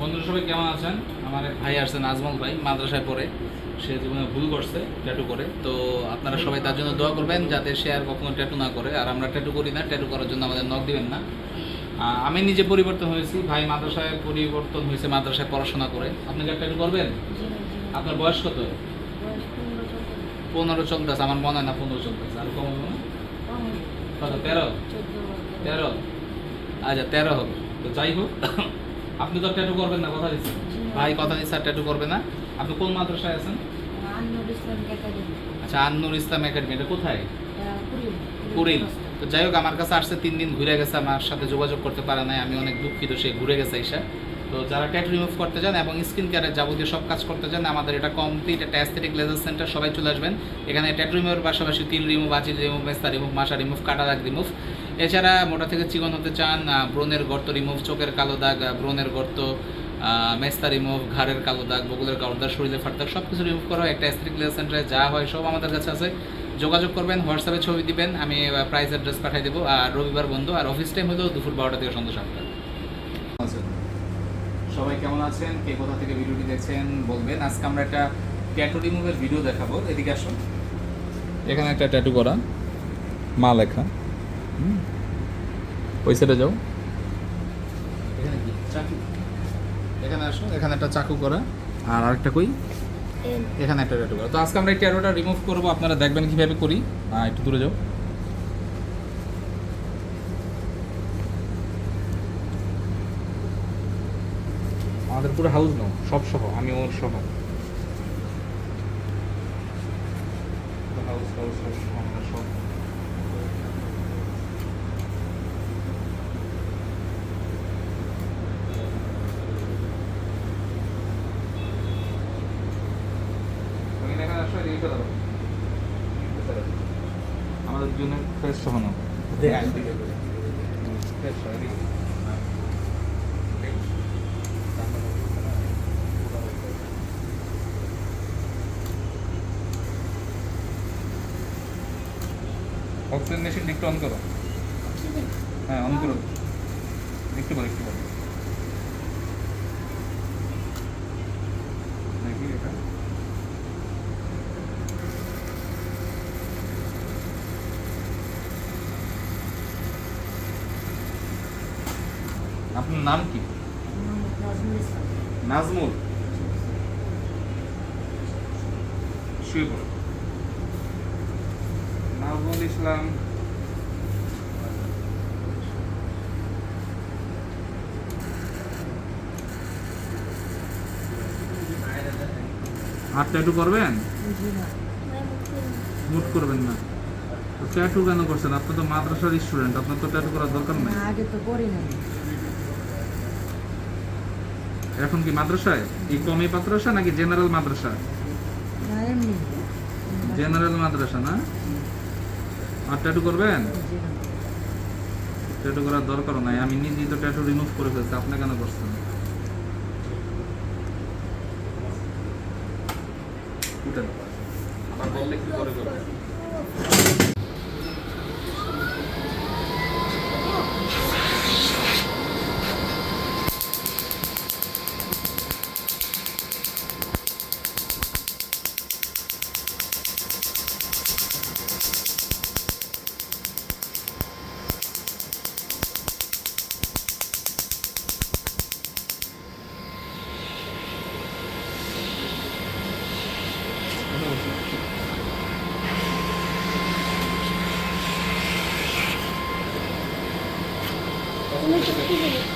বন্ধুরা সবাই কেমন আছেন? আমার এক ভাই আসছেন আজমল ভাই, মাদ্রাসায় পড়ে। সে জীবনে ভুল করছে ট্যাটু করে। তো আপনারা সবাই তার জন্য দোয়া করবেন যাতে সে আর কখনো ট্যাটু না করে। আর আমরা ট্যাটু করি না ট্যাটু করার জন্য আমাদের নখ দিবেন না। আমি নিজে পরিবর্তন হয়েছি। ভাই মাদ্রাসায় পরিবর্তন হয়েছে, মাদ্রাসায় পড়াশোনা করে। আপনি কি ট্যাটু করবেন? আপনার বয়স কত? পনেরো চলতেছে, আমার মনে হয় না পনেরো চলতেছে। আর কম কত, তেরো? তেরো? আচ্ছা তেরো হবে। তো যাই হোক আপনি তো ট্যাটু করবেন না কথা দিচ্ছেন ভাই কথা দিচ্ছে ট্যাটু করবে না। আপনি কোন মাদ্রাসায় আছেন? আচ্ছা আন্নুর ইসলাম একাডেমি এটা কোথায়? কুড়িল তো যাই হোক আমার কাছে আসছে তিন দিন ঘুরে গেছে আমার সাথে যোগাযোগ করতে পারে নাই আমি অনেক দুঃখিত সে ঘুরে গেছে এসে। তো যারা ট্যাটু রিমুভ করতে চান এবং স্কিন কেয়ারের যাবতীয় সব কাজ করতে চান আমাদের এটা কমপ্লিট একটা অ্যাস্থেটিক লেজার সেন্টার সবাই চলে আসবেন। এখানে ট্যাটু রিমুভের পাশাপাশি তিল রিমুভ আচিল রিমুভ মেস্তা রিমুভ মাসা রিমুভ কাটা দাগ রিমুভ এছাড়া মোটা থেকে চিকন হতে চান ব্রণের গর্ত রিমুভ চোখের কালো দাগ ব্রণের গর্ত মেস্তা রিমুভ ঘাড়ের কালো দাগ বগুলের কালো দাগ শরীরে ফাট দাগ সব কিছু রিমুভ করা। হয় একটা অ্যাস্থেটিক লেজার সেন্টারে যা হয় সব আমাদের কাছে আছে। যোগাযোগ করবেন হোয়াটসঅ্যাপে ছবি দিবেন আমি প্রাইস অ্যাড্রেস পাঠিয়ে দেবো। আর রবিবার বন্ধ আর অফিস টাইম হলো দুপুর বারোটা থেকে সন্ধ্যা সাতটা। সবাই কেমন আছেন? কে কোথা থেকে ভিডিওটি দেখছেন বলবেন। আজকে আমরা একটা ট্যাটু রিমুভের ভিডিও দেখাবো। এদিকে আসুন। এখানে একটা ট্যাটু করা। মা লেখা। ওই সাইডে যাও। এখানে কি? চাকু। এখানে আসো এখানে একটা চাকু করা। আর আরেকটা কই? এখানে একটা ট্যাটু করা। তো আজকে আমরা এই ট্যাটুটা রিমুভ করব আপনারা দেখবেন কীভাবে করি। একটু দূরে যাও। আমাদের পুরো হাউস নাও সব সহ আমি ওর সহ। হাউস হাউস সব। সহ আমরা সব তুমি এখানে আসো এদিকে দাও আমাদের জন্য ফ্রেশ এদিকে অক্সিজেন মেশিন একটু অন করো। হ্যাঁ অন করো। একটু বলো একটু বলো দেখি এটা আপনার নাম কি? নাজমুল। নাজমুল ইসলাম। হাত ট্যাটু করবেন? মুট করবেন না। ট্যাটু কেন করছেন? আপনি তো মাদ্রাসার স্টুডেন্ট আপনার তো ট্যাটু করার দরকার নেই। আগে তো করি নাই। এখন কি মাদ্রাসায়? এই কমি মাদ্রাসা নাকি জেনারেল মাদ্রাসা? জেনারেল মাদ্রাসা না? আর ট্যাটু করবেন? ট্যাটু করার দরকার নাই। আমি নিজেই তো ট্যাটু রিমুভ করে ফেলছি আপনি কেন করছেন? উঠেন। আবার বললে কি করে করবেন। Mau?